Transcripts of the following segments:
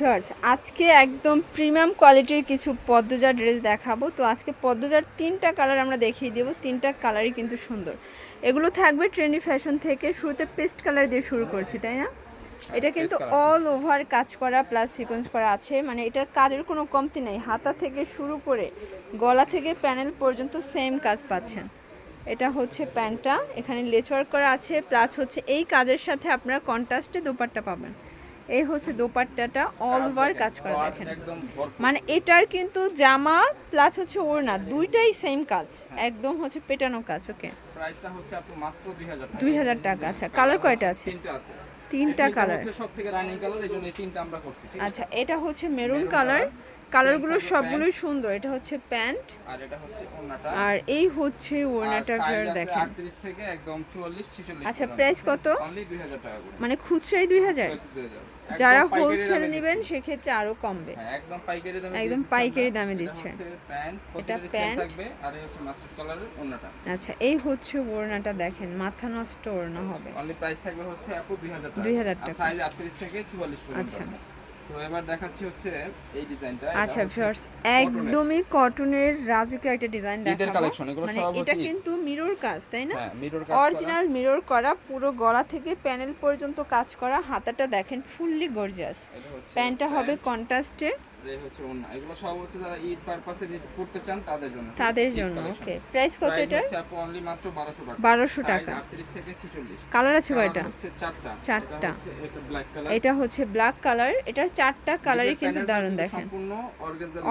Viewers আজকে একদম premium কোয়ালিটির কিছু পদ্মজার ড্রেস দেখাবো। তো আজকে পদ্মজার তিনটা কালার আমরা দেখিয়ে দেবো। তিনটা কালারই কিন্তু সুন্দর। এগুলো থাকবে ট্রেন্ডি ফ্যাশন থেকে। শুরুতে পেস্ট কালার দিয়ে শুরু করছি তাই না? এটা কিন্তু অল ওভার কাজ করা প্লাস সিকোয়েন্স করা আছে। মানে এটার কাজের কোনো কমতি নেই। হাতা থেকে শুরু করে গলা থেকে প্যানেল পর্যন্ত সেম কাজ পাচ্ছেন। এটা হচ্ছে প্যান্টটা। এখানে লেচ ওয়ার্ক করা আছে। প্লাস হচ্ছে এই কাজের সাথে আপনারা কন্ট্রাস্টে দোপাট্টা পাবেন। এই হচ্ছে দোপাট্টাটা অল ওভার কাজ করা দেখেন। মানে এটার কিন্তু জামা প্লাস হচ্ছে ওড়না দুইটাই সেম কাজ একদম হচ্ছে পেটানো কাজ ওকে প্রাইসটা হচ্ছে আপু মাত্র 2000 টাকা। দুই হাজার টাকা আচ্ছা কালার কয়টা আছে? তিনটা আছে। তিনটা কালার হচ্ছে সব থেকে রানিং কালার এই জন্য এই তিনটা আমরা করছি? আচ্ছা এটা হচ্ছে মেরুন কালার কালারগুলো সবগুলোই সুন্দর এটা হচ্ছে প্যান্ট আর এটা হচ্ছে ওন্নাটা আর এই হচ্ছে ওড়নাটা আছে দেখেন। 38 থেকে একদম 44 46 আচ্ছা, price কত? অনলি 2000 টাকা করে। মানে খুচরাই দুই হাজার? Price 2000 যারা হোলসেল নেবেন সেক্ষেত্রে আরও কমবে হ্যাঁ একদম পাইকারি দামে একদম পাইকারি দামে এটা দিচ্ছে। প্যান্ট এটা প্যান্ট। থাকবে আর এই হচ্ছে মাস্টার্ড কালারের ওড়নাটা আচ্ছা এই হচ্ছে ওড়নাটা দেখেন মাথা নষ্ট ওড়না হবে অনলি প্রাইস থাকবে হচ্ছে আপু 2000 টাকা 2000 টাকা। সাইজ 38 থেকে 44 পর্যন্ত আচ্ছা। আছে। তো এবার দেখাচ্ছি হচ্ছে এই ডিজাইনটা। আচ্ছা ভিউয়ার্স একদমই কটনের একটা ডিজাইন দেখাবো। এগুলো মানে সব এটা কিন্তু মিরর কাজ তাই না? হ্যাঁ মিরর কাজ অরিজিনাল মিরর করা পুরো গলা থেকে প্যানেল পর্যন্ত কাজ করা হাতাটা দেখেন ফুললি গর্জিয়াস প্যান্টটা হবে কন্ট্রাস্টে যে হচ্ছে ওন্না এগুলো সব হচ্ছে যারা ঈদ পারপাসে করতে চান তাদের জন্য। তাদের জন্য ওকে প্রাইস কত এটার? আপু অনলি মাত্র 1200 টাকা। 1200 টাকা। 38 থেকে 46 কালার আছে কয়টা? হচ্ছে চারটা। চারটা। এটা হচ্ছে ব্ল্যাক কালার এটা হচ্ছে ব্ল্যাক কালার এটার চারটা কালারই কিন্তু দারুণ দেখেন। সম্পূর্ণ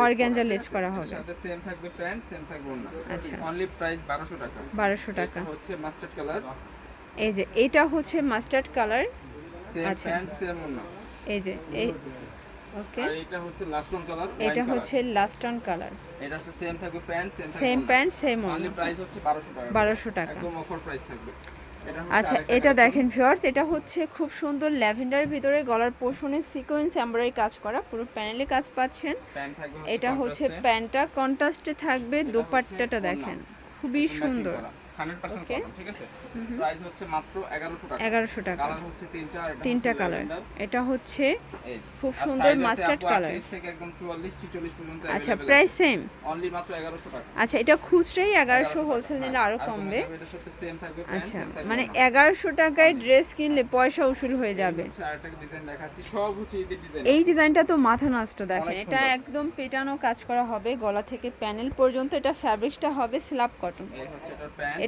অর্গানজা করা। হবে। সাথে সেম থাকবে প্যান্ট সেম থাকবে ওন্না আচ্ছা। অনলি প্রাইস 1200 টাকা। বারোশো টাকা। হচ্ছে মাস্টার্ড কালার এই যে এটা হচ্ছে মাস্টার্ড কালার আচ্ছা। এই যে এই ওকে। আর এটা হচ্ছে লাস্ট ওয়ান কালার এটা হচ্ছে লাস্ট অন কালার এটা হচ্ছে সেম থাকবে প্যান্ট সেম থাকবে same pant same only price হচ্ছে 1200 টাকা। বারোশো টাকা। একদম অফার প্রাইস থাকবে। আচ্ছা এটা দেখেন ভিউয়ার্স এটা হচ্ছে খুব সুন্দর ল্যাভেন্ডার ভিতরে গলার পোষণে সিকোয়েন্স এমব্রয়ডারি কাজ করা। পুরো প্যানেলে কাজ পাচ্ছেন। এটা হচ্ছে প্যান্টটা কন্ট্রাস্টে থাকবে দোপাট্টাটা দেখেন। খুবই সুন্দর। 100% Okay. ঠিক আছে? প্রাইস হচ্ছে মাত্র 1100 টাকা। কালার হচ্ছে তিনটা আর তিনটা কালার এটা হচ্ছে খুব সুন্দর size আছে mustard আপু color। 38 থেকে একদম 44 46 পর্যন্ত আচ্ছা প্রাইস সেম Only মাত্র 1100 টাকা। আচ্ছা এটা খুচরাই এগারোশো 1100 হোলসেল নিলে আরও কমবে? আচ্ছা মানে। এগারোশো টাকায় ড্রেস কিনলে পয়সা উসুল হয়ে যাবে। এই ডিজাইনটা তো মাথা নষ্ট দেখেন এটা একদম পেটানো কাজ করা হবে গলা থেকে প্যানেল পর্যন্ত এটা ফ্যাব্রিক্সটা হবে স্ল্যাব কটন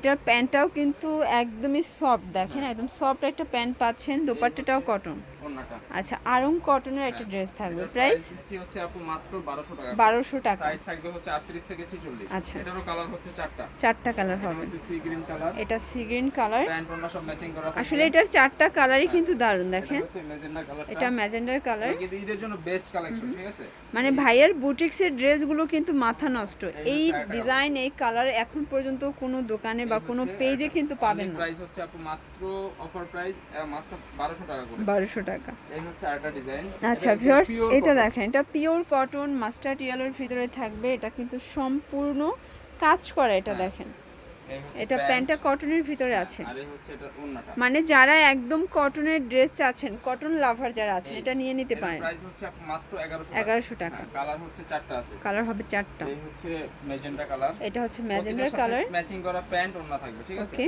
এটার প্যান্টটাও কিন্তু একদমই সফট দেখেন একদম সফট একটা প্যান্ট পাচ্ছেন দোপাট্টাটাও কটন ওড়নাটা আচ্ছা আরং কটনের একটা ড্রেস থাকবে। প্রাইস দিচ্ছি হচ্ছে আপু মাত্র 1200 টাকা। বারোশো টাকা। সাইজ থাকবে হচ্ছে 38 থেকে 46 আচ্ছা। এটারও কালার হচ্ছে চারটা। চারটা কালার হবে। হচ্ছে সি গ্রিন কালার এটা সি গ্রিন কালার প্যান্ট ওড়না সব ম্যাচিং করা। আসলে এটার চারটা কালারই কিন্তু দারুণ দেখেন। এটা ম্যাজেন্ডার কালার জন্য বেস্ট কালেকশন ঠিক আছে? মানে ভাইয়ের বুটিক্সের ড্রেসগুলো কিন্তু মাথা নষ্ট। এই ডিজাইন এই কালার এখন পর্যন্ত কোনো দোকানে বা কোনো পেজে কিন্তু পাবেন না। প্রাইস হচ্ছে আপু মাত্র অফার প্রাইস মাত্র 1200 টাকা করে। বারোশো টাকা। ডিজাইন। আচ্ছা ভিউয়ার্স এটা দেখেন এটা পিওর কটন মাস্টার্ড ইয়েলোর ভিতরে থাকবে এটা কিন্তু সম্পূর্ণ কাজ করা এটা দেখেন। এটা প্যান্টটা কটনের ভিতরে আছে। এটা ওন্নাটা মানে যারা একদম কটনের ড্রেস চাচ্ছেন কটন লাভার যারা আছেন এটা নিয়ে নিতে পারেন। প্রাইস হচ্ছে আপু মাত্র 1100 এগারোশো টাকা। কালার হচ্ছে চারটা আছে। কালার হবে চারটা। এই ম্যাজেন্ডা কালার এটা হচ্ছে ম্যাজেন্ডার কালার ম্যাচিং করা প্যান্ট ওন্না থাকবে ঠিক আছে? ওকে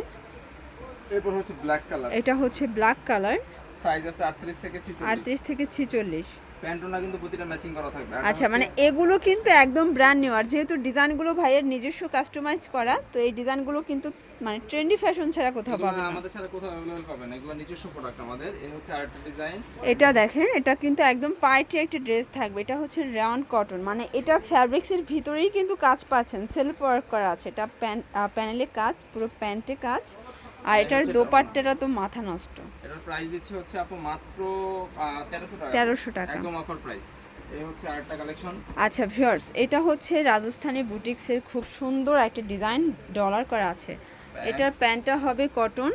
এরপর হচ্ছে ব্ল্যাক কালার এটা হচ্ছে ব্ল্যাক কালার সাইজ আছে 38 থেকে 46 আটত্রিশ থেকে ছিচল্লিশ প্যান্ট ওন্না কিন্তু প্রতিটা ম্যাচিং করা থাকবে আর আচ্ছা মানে এগুলো কিন্তু একদম ব্র্যান্ড নিউ আর যেহেতু ডিজাইনগুলো ভাইয়ের নিজস্ব কাস্টমাইজ করা তো এই ডিজাইনগুলো কিন্তু মানে ট্রেন্ডি ফ্যাশন ছাড়া কোথাও এগুলো পাবেন না আমাদের সাথে কোথাও अवेलेबल পাবেন না এগুলো নিজস্ব প্রোডাক্ট আমাদের এই হচ্ছে আরেকটা ডিজাইন এটা দেখেন এটা কিন্তু একদম পার্টি একটা ড্রেস থাকবে এটা হচ্ছে রাউন্ড কটন মানে এটা ফ্যাব্রিক্সের ভিতরেই কিন্তু কাজ পাচ্ছেন সেলফ ওয়ার্ক করা আছে এটা প্যানেলে কাজ পুরো প্যান্টে কাজ আর এটার দোপাট্টাটা তো মাথা নষ্ট। এটার প্রাইস দিচ্ছে হচ্ছে আপু মাত্র 1300 টাকা। একদম অফার প্রাইস আচ্ছা ভিউয়ার্স এটা হচ্ছে রাজস্থানি বুটিক্সের খুব সুন্দর একটা ডিজাইন ডলার করা আছে। এটার প্যান্টটা হবে কটন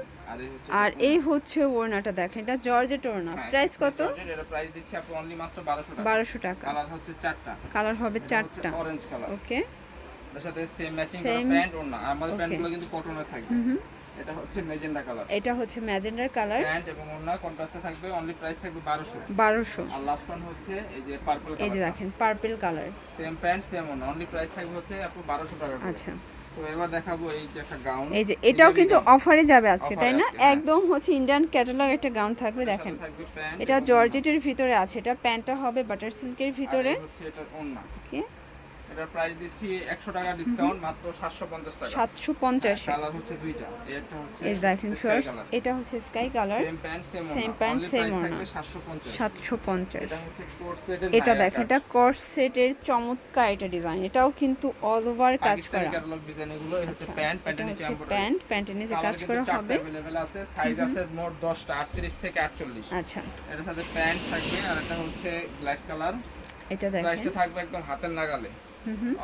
আর এই হচ্ছে ওড়নাটা দেখেন এটা জর্জেট ওড়না। হ্যাঁ, প্রাইস কত? এটার প্রাইস দিচ্ছে আপু অনলি মাত্র 1200 টাকা। বারোশো টাকা। কালার হচ্ছে কালার হবে চারটা। অরেঞ্জ কালার ওকে এর সাথে সেম ম্যাচিং করা প্যান্ট ওড়না। আমাদের প্যান্টগুলো কিন্তু কটনের থাকবে। এটা হচ্ছে মেজেন্ডা কালার। এটা হচ্ছে ম্যাজেন্ডার কালার। প্যান্ট এবং ওড়না কন্ট্রাস্টে থাকবে অনলি প্রাইস থাকবে 1200 বারোশো। আর লাস্ট ওয়ান হচ্ছে এই যে পার্পল এই যে দেখেন purple colour same pant same ওড়না অনলি প্রাইস থাকবে হচ্ছে আপু 1200 টাকা আচ্ছা। এবার দেখাবো এই যে একটা গাউন এই যে এটাও কিন্তু অফারে যাবে আজকে তাই না? হ্যাঁ। একদম হচ্ছে ইন্ডিয়ান ক্যাটালগ একটা গাউন থাকবে দেখেন। এটা জর্জেটের ভিতরে আছে এটা প্যান্টটা হবে বাটার সিল্কের ভিতরে। হচ্ছে এটা ওড়না। কি এটার প্রাইস দিচ্ছি 100 টাকা ডিসকাউন্ট মাত্র 750 টাকা সাতশো পঞ্চাশ কালার হচ্ছে দুইটা এই একটা হচ্ছে এই দেখেন sky শর্টস color। এটা হচ্ছে sky colour same pant same Same pant, same ওড়না ওড়না। থাকবে 750 সাতশো পঞ্চাশ এটা হচ্ছে কোর্স সেটের এটা দেখেন এটা কর্স সেটের চমৎকার এটা ডিজাইন এটাও কিন্তু অল ওভার কাজ পাকিস্তানি করা ক্যাটালগ ডিজাইন এগুলো এই হচ্ছে আচ্ছা, প্যান্ট এটা প্যান্টের নিচে হচ্ছে এমব্রয়ডারি প্যান্ট প্যান্টের নিচে কাজ করা হবে अवेलेबल আছে সাইজ আছে মোট 10টা 38 থেকে 48 আচ্ছা এটার সাথে প্যান্ট থাকবে আর এটা হচ্ছে ব্ল্যাক কালার এটা দেখেন প্রাইসটা থাকবে একদম হাতের নাগালে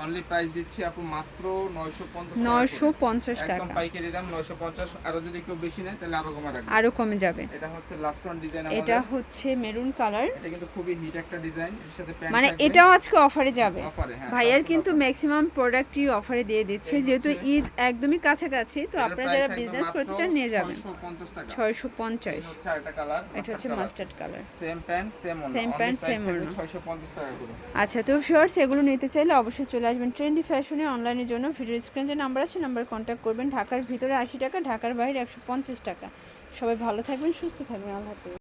অনলি প্রাইস দিচ্ছি আপু মাত্র 950 টাকা একদম পাইকারি দাম 950 আর যদি কেউ বেশি নেয় তাহলে আরও কমে রাখবে। আরও কমে যাবে। এটা হচ্ছে লাস্ট ওয়ান ডিজাইন এটা হচ্ছে মেরুন কালার এটা কিন্তু খুবই হিট একটা ডিজাইন এর সাথে প্যান্ট মানে এটাও আজকে অফারে যাবে। অফারে হ্যাঁ ভাইয়ার কিন্তু ম্যাক্সিমাম প্রোডাক্টই অফারে দিয়ে দিচ্ছে। যেহেতু ঈদ একদমই কাছাকাছি তো আপনারা যারা বিজনেস করতে চান নিয়ে যাবেন। 650 টাকা। হচ্ছে আরেকটা কালার এটা হচ্ছে mustard colour same pant same ওড়না Same pant, same ওড়না। 650 টাকা করে। আচ্ছা তো শর্টস এগুলো নিতে চাইলে অবশ্যই চলে আসবেন। ট্রেন্ডি ফ্যাশনে অনলাইনের জন্য ভিডিও স্ক্রিন যে নাম্বার আছে নাম্বার কন্ট্যাক্ট করবেন। ঢাকার ভিতরে আশি টাকা, ঢাকার বাইরে একশো পঞ্চাশ টাকা। সবাই ভালো থাকবেন, সুস্থ থাকবেন। আল্লাহ